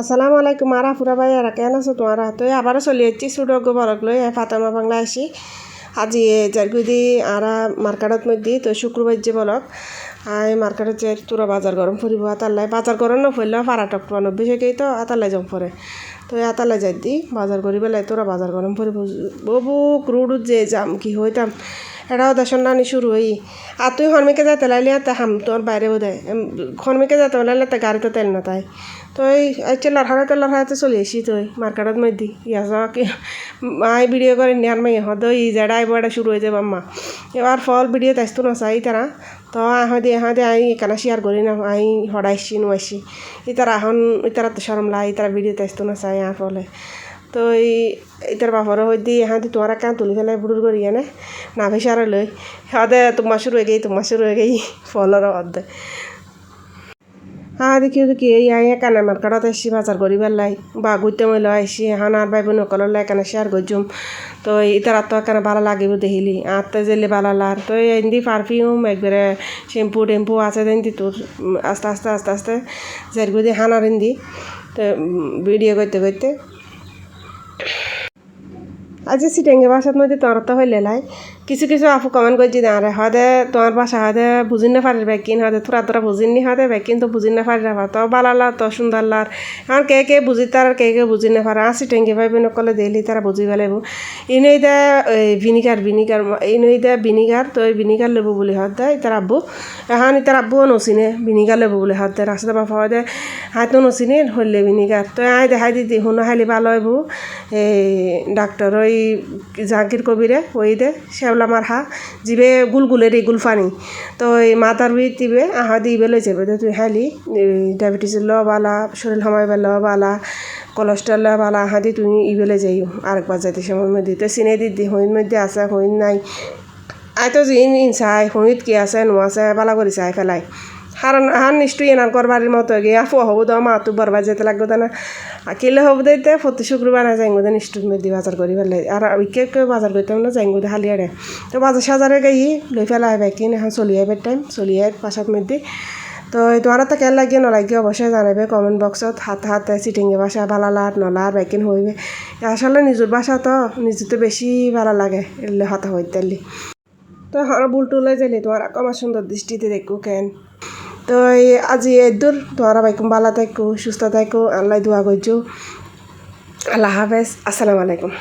আসসালামু আলাইকুম আরা ফুরা ভাই, আর কেন আছো তোমারা? তো আবারও চলি যাচ্ছি সুডক বরক লই ফাতেমা বাংলা আসি আজি জারগুদি আরা মার্কেটত মধ্যে, তো শুক্রবার যে বলক, আই মার্কেটত যে তোরা বাজার গরম ফুরিব আতাল্লাই বাজার গরম না নফুরলেও পারাটক নব্বই থেকে তো আতাল্লাই জম পরে তো আতাল্লাই যাই দি বাজার করি পেলাই তোরা বাজার গরম ফুরিব, ববু ক্রুডত যে যাম, কি হইতাম। এটাও দেশন নানি শুরু হই। আর তুই হনমিকে যাতে লাইলে তা হাম তোর বাইরে বোধ। হয় হনমিকে যাতে লাইলে তা গাড়িতে তেল না তাই তো এই আচ্ছা লড়াতে লড়াতে চলে আসি তুই মার্কেটত মধ্যে ইয়া যাওয়া কি আই ভিডিও করে নেয়ার মাই হদ ই জেডা এটা শুরু হয়ে যাবে আম্মা এবার ফল ভিডিও তাইতো না চাই তারা তো আহদে আহদে আই এখানে শেয়ার করি না আই হড়াইছি নুয়াইছি ইতারা এখন ইতারা তো সরম লাই ইতারা ভিডিও তাইতো না চাই আর ফলে। তো এই ইতার বাপর হই দি এহাঁতি তোমার কান তুলি ফেলাই বুড়ুর করি এনে না ফেসারে লই হদে তোমার শুরু হয়ে গেই তোমার শুরু হয়ে গেই ফলর অর্ধে হ্যাঁ দেখি দেখি, এই আই কানে মার্কেটত আইসি বাজার করি পেলাই। বা গুইতে মইল আইসি এখন আর ভাই বোন কলর লাই কানে শেয়ার করছুম তো ইতার তো কেন ভালো লাগিব দেখিলি আর তো জেলে ভালো লার তো এন্দি পারফিউম একবারে শ্যাম্পু টেম্পু আছে দেন তোর আস্তে আস্তে আস্তে আস্তে জেরগু দিয়ে হানার ইন্দি তো ভিডিও করতে করতে আজ সিটেঙ্গে বাসার মধ্যে তোমার তো হইলে লাই কিছু কিছু আপু কমেন্ট করছি আরে হদে তোমার বাসা হদে বুঝিন না পারির ব্যাকিন হদে থোড়া তোরা বুঝিন নি হদে ব্যাকিন তো বুঝিন না পারি রাখা তো বালালা তো সুন্দর লার এখন কে কে বুঝি তার কে কে বুঝি না পারে আসি টেঙ্গে ভাই বোন কলে দিলি তারা বুঝি পেলাইব ইনই দে ভিনিগার ভিনিগার ইনই দে ভিনিগার তো ভিনিগার লেবু বলে হাত দেয় ইতার আব্বু। এখন ইতার আব্বুও নচিনে ভিনিগার লেবু বলে হাত দেয় রাস্তা বাপা হয় দে হাতও নচিনে হইলে ভিনিগার তো আই দেখাই দিদি শুনো খাইলে ভালো এই ডাক্তার ওই জাহাঙ্গীর কবিরে ওই দে শ্যাওলা মার হা জিবে গুলগুলের এই গুলফানি। তো এই মাথার বি দিবে, আহা দিবে লই যাবে। তুই হ্যালি ডায়াবেটিস ল বালা, শরীর সময় বেলা বালা, কোলেস্ট্রল বালা, আহা দি তুই ইবেলে যাই আরেকবার যাইতে সময় মধ্যে, তো দি দি হইন মধ্যে আছে, হইন নাই। আয় তো জিন ইন চাই হইত কি আছে, নো আছে, বালা করে চাই ফেলাই। হারান হার নিশ্চয়ই এনার করবারের মতো গিয়ে আফু হব দাও মা তো বরবার যেতে লাগবে না। কিলে হব দিতে প্রতি শুক্রবার না যাইঙ্গো দেন নিষ্ঠুর মধ্যে বাজার করি ফেলে আর উইকে কেউ বাজার করতাম না, যাইঙ্গো দে হালি আরে তো বাজার সাজারে গাই, লই ফেলা আইবে কিন এখন চলি আইবে টাইম চলি আই পাশার মেদি তো তোমার তো কেন লাগিয়ে নলাগিয়ে অবশ্যই জানাবে কমেন্ট বক্সত হাত হাতে চিটিঙ্গি বাসা ভালো লার নলার বাইকিন হইবে। আসলে নিজের বাসা তো, নিজের তো বেশি ভালো লাগে, এলে হতা হইতে তো হর বুল টুলে যাইলে তোমার আমার সুন্দর দৃষ্টিতে দেখো কেন। তো আজি এদুর তোমার বাইকুম ভালো থাকো সুস্থ থাকো আল্লাহ দোয়া করছ আল্লাহ হাফেজ। আসসালামু আলাইকুম।